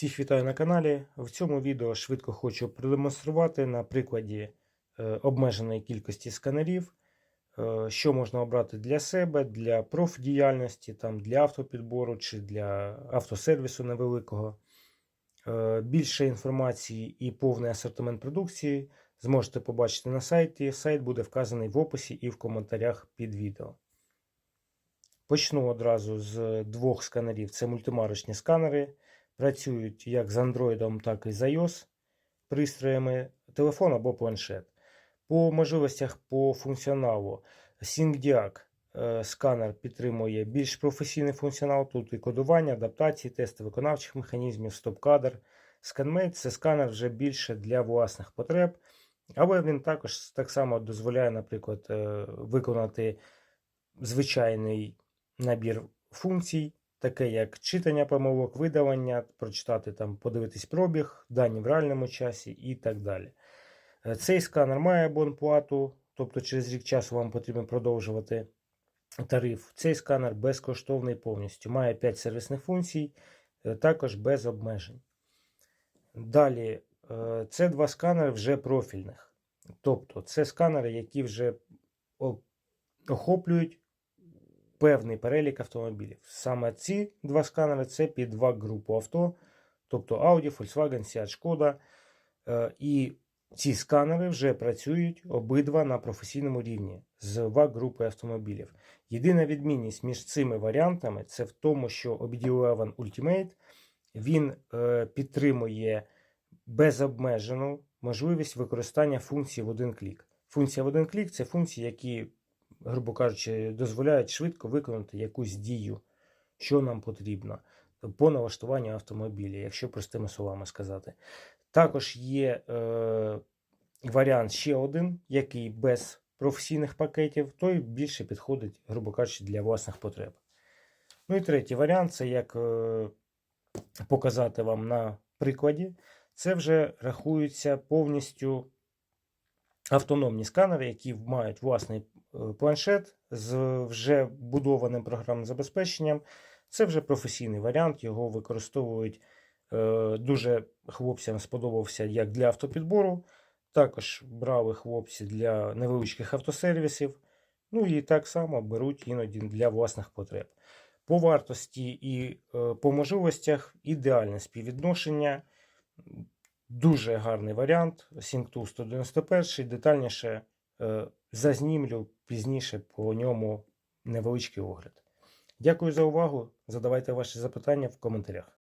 Всіх вітаю на каналі. В цьому відео швидко хочу продемонструвати на прикладі е, обмеженої кількості сканерів, е, що можна обрати для себе, для профдіяльності, там, для автопідбору чи для автосервісу невеликого. Е, Більше інформації і повний асортимент продукції зможете побачити на сайті. Сайт буде вказаний в описі і в коментарях під відео. Почну одразу з двох сканерів. Це мультимарочні сканери. Працюють як з Android, так і з iOS пристроями, телефон або планшет. По можливостях по функціоналу SyncDiac е, сканер підтримує більш професійний функціонал. Тут і кодування, адаптації, тести виконавчих механізмів, стоп-кадр. ScanMate – це сканер вже більше для власних потреб, але він також так само дозволяє, наприклад, е, виконати звичайний набір функцій, таке як читання помилок, видалення, прочитати там, подивитись пробіг, дані в реальному часі і так далі. Е, Цей сканер має абонплату, тобто через рік часу вам потрібно продовжувати тариф. Цей сканер безкоштовний повністю, має 5 сервісних функцій, е, також без обмежень. Далі, е, це два сканери вже профільних. Тобто, це сканери, які вже охоплюють певний перелік автомобілів. Саме ці два сканери це під два групу авто, тобто Audi, Volkswagen, Seat, Шкода. Е, І ці сканери вже працюють обидва на професійному рівні з ВАК групи автомобілів. Єдина відмінність між цими варіантами це в тому, що OBD11 Ultimate він е, підтримує безобмежену можливість використання функцій в один клік. Функція в один клік це функції, які грубо кажучи, дозволяють швидко виконати якусь дію, що нам потрібно по налаштуванню автомобіля, якщо простими словами сказати. Також є е, варіант ще один, який без професійних пакетів, той більше підходить, грубо кажучи, для власних потреб. Ну і третій варіант це як е, показати вам на прикладі. Це вже рахується повністю автономні сканери, які мають власний е, планшет з вже будованим програмним забезпеченням. Це вже професійний варіант, його використовують е, дуже хлопцям сподобався як для автопідбору. Також брали хлопці для невеличких автосервісів. Ну і так само беруть іноді для власних потреб. По вартості і е, по можливостях ідеальне співвідношення. Дуже гарний варіант. SyncTool 191. Детальніше е, зазнімлю пізніше по ньому невеличкий огляд. Дякую за увагу. Задавайте ваші запитання в коментарях.